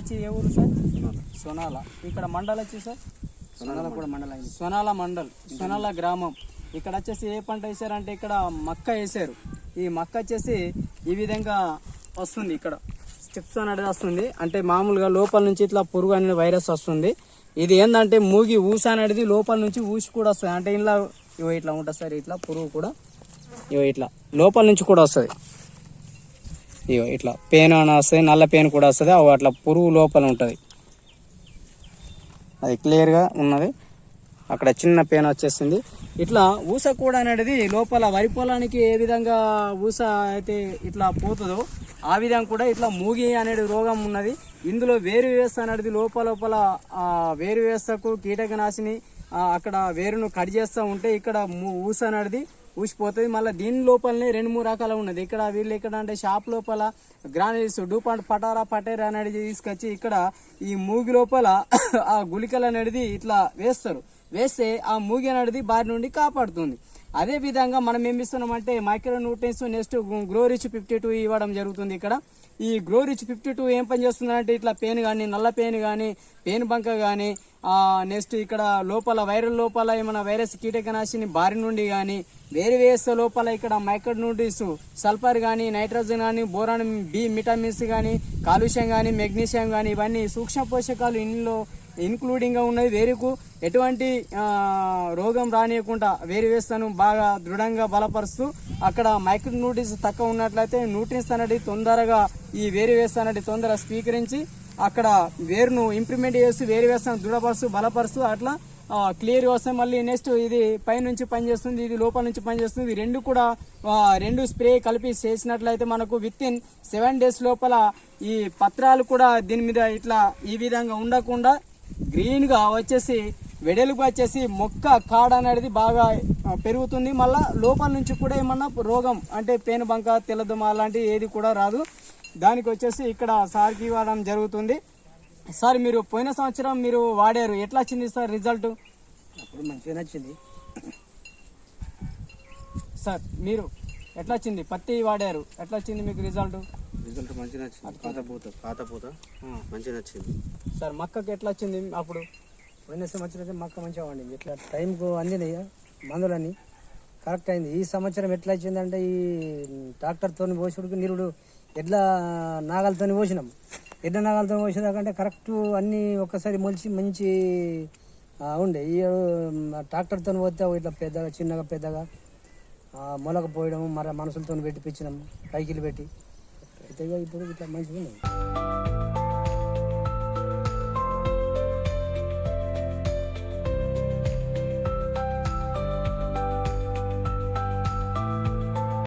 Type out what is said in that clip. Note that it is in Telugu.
వచ్చి ఏ ఊరు సార్? సొనాల. ఇక్కడ మండల్ వచ్చి సార్? సొనాల కూడా మండలం అయింది. సొనాల మండల్ సొనాల గ్రామం. ఇక్కడ వచ్చేసి ఏ పంట వేసారంటే ఇక్కడ మక్క వేసారు. ఈ మక్క వచ్చేసి ఈ విధంగా వస్తుంది ఇక్కడ. స్టెప్స్ అనేది వస్తుంది. అంటే మామూలుగా లోపల నుంచి ఇట్లా పురుగు అనేది వైరస్ వస్తుంది. ఇది ఏంటంటే మూగి ఊస అనేది లోపల నుంచి ఊసి కూడా వస్తుంది. అంటే ఇలా ఇవో ఇట్లా ఉంటుంది సార్ ఇట్లా పురుగు కూడా. ఇవో ఇట్లా లోపల నుంచి కూడా వస్తుంది. ఇగో ఇట్లా పేను అని వస్తుంది నల్ల పేను కూడా వస్తుంది అవి అట్లా పురుగు లోపల ఉంటుంది. అది క్లియర్గా ఉన్నది. అక్కడ చిన్న పేన వచ్చేసింది. ఇట్లా ఊస కూడా అనేది లోపల వరి పొలానికి ఏ విధంగా ఊస అయితే ఇట్లా పోతుందో ఆ విధంగా కూడా ఇట్లా మూగి అనేది రోగం ఉన్నది. ఇందులో వేరు వ్యవస్థ అనేది లోపల లోపల వేరు వ్యవస్థకు కీటకనాశిని అక్కడ వేరును కట్ చేస్తూ ఉంటే ఇక్కడ ఊస అనేది ఊసిపోతుంది. మళ్ళీ దీని లోపలనే రెండు మూడు రకాలు ఉన్నది. ఇక్కడ వీళ్ళు ఇక్కడ అంటే షాప్ లోపల గ్రానైల్స్ డూపాంట్ పటారా పటేరా అనేది తీసుకొచ్చి ఇక్కడ ఈ మూగి లోపల ఆ గుళికలు అనేది ఇట్లా వేస్తారు. వేస్తే ఆ మూగి అనేది బారి నుండి కాపాడుతుంది. అదే విధంగా మనం ఏం ఇస్తున్నామంటే micro nutrients next Growrich fifty two ఇవ్వడం జరుగుతుంది ఇక్కడ. ఈ గ్లోరిచ్ ఫిఫ్టీ టూ ఏం పని చేస్తుందంటే ఇట్లా పెయిన్ కానీ నల్ల పెయిన్ కానీ పెయిన్ బంక కానీ నెక్స్ట్ ఇక్కడ లోపల వైరల్ లోపల ఏమైనా వైరస్ కీటకనాశిని బారి నుండి కానీ వేరే వేసే లోపల ఇక్కడ మైక్రో నూడిల్స్ సల్ఫర్ కానీ నైట్రోజన్ కానీ బోరాన్ బి విటమిన్స్ కానీ కాలుష్యం కానీ మెగ్నీషియం కానీ ఇవన్నీ సూక్ష్మ పోషకాలు ఇంట్లో ఇన్క్లూడింగ్గా ఉన్నది. వేరుకు ఎటువంటి రోగం రానియకుండా వేరు వేస్తాను బాగా దృఢంగా బలపరుస్తూ అక్కడ మైక్రో న్యూట్రిన్స్ తక్కువ ఉన్నట్లయితే న్యూట్రిన్స్ అనేది తొందరగా ఈ వేరు వేస్తా తొందర తొందరగా స్వీకరించి అక్కడ వేరును ఇంప్లిమెంట్ చేస్తూ వేరు వేస్తాను దృఢపరుస్తూ బలపరుస్తూ అట్లా క్లియర్ వస్తే మళ్ళీ నెక్స్ట్ ఇది పైనుంచి పనిచేస్తుంది ఇది లోపల నుంచి పనిచేస్తుంది. రెండు కూడా రెండు స్ప్రే కలిపి చేసినట్లయితే మనకు విత్ ఇన్ సెవెన్ డేస్ లోపల ఈ పత్రాలు కూడా దీని మీద ఇట్లా ఈ విధంగా ఉండకుండా గ్రీన్గా వచ్చేసి వెడల్పు వచ్చేసి మొక్క కాడ అనేది బాగా పెరుగుతుంది. మళ్ళా లోపల నుంచి కూడా ఏమన్నా రోగం అంటే పేను బంక తెల్లదోమ అలాంటివి ఏది కూడా రాదు. దానికి వచ్చేసి ఇక్కడ సార్కి ఇవ్వడం జరుగుతుంది. సార్ మీరు పోయిన సంవత్సరం మీరు వాడారు. ఎట్లా వచ్చింది సార్ రిజల్ట్? అప్పుడు మంచిగా నచ్చింది. సార్ మీరు ఎట్లా వచ్చింది? పత్తి వాడారు. ఎట్లా వచ్చింది మీకు రిజల్ట్? రిజల్ట్ మంచిగా నచ్చింది. మంచిగా నచ్చింది. సార్ మక్కకి ఎట్లా వచ్చింది అప్పుడు? పోయిన సంవత్సరం అయితే మక్క మంచిగా వండింది ఇట్లా టైంకు అందినాయి మందులన్నీ. కరెక్ట్ అయింది. ఈ సంవత్సరం ఎట్లా వచ్చిందంటే ఈ ట్రాక్టర్తో పోసుడికి నీరుడు ఎడ్ల నాగలతో పోసినాం. ఎడ్ల నాగలతో పోసేదాకంటే కరెక్ట్ అన్నీ ఒక్కసారి మొలిచి మంచి ఉండే. ఈ ట్రాక్టర్తో పోతే ఇట్లా పెద్దగా చిన్నగా పెద్దగా మొలక పోయడం మరి మనుషులతో పెట్టిపించినాం కైకిలు పెట్టి. అయితే ఇక ఇప్పుడు ఇట్లా మంచిగా ఉన్నాయి